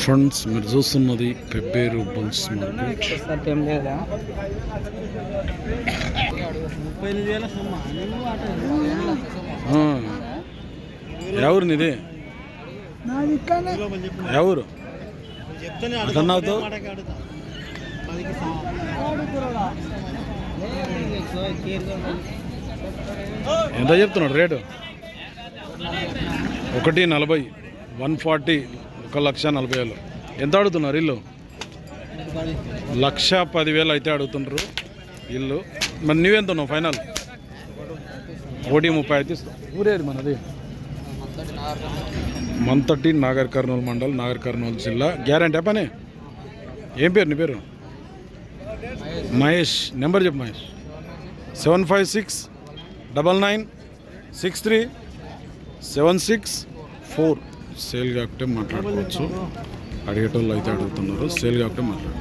Friends మీరు చూస్తున్నది Pebbair bulls market. ఎవరు నీది? ఎవరు అతన్నావుతో ఎంత చెప్తున్నాడు రేటు? ఒకటి నలభై వన్ ఫార్టీ ఒక లక్ష నలభై వేలు. ఎంత అడుగుతున్నారు ఇల్లు? లక్ష పదివేలు అయితే అడుగుతుండ్రు ఇల్లు. మరి నువ్వెంత ఉన్నావు ఫైనల్? ఒకటి ముప్పై అయితే ఇస్తావు ఊరేది మనది? మంతటి నాగర్ కర్నూలు మండల్ నాగర్ కర్నూలు జిల్లా. గ్యారంటీ పని? ఏం పేరు నీ పేరు? మహేష్. నెంబర్ చెప్పు Mahesh. Seven five six double nine six three seven six four. Sale కాకపోతే మాట్లాడుకోవచ్చు. అడిగేటోళ్ళు అయితే అడుగుతున్నారు. సేల్ కాకపోతే మాట్లాడు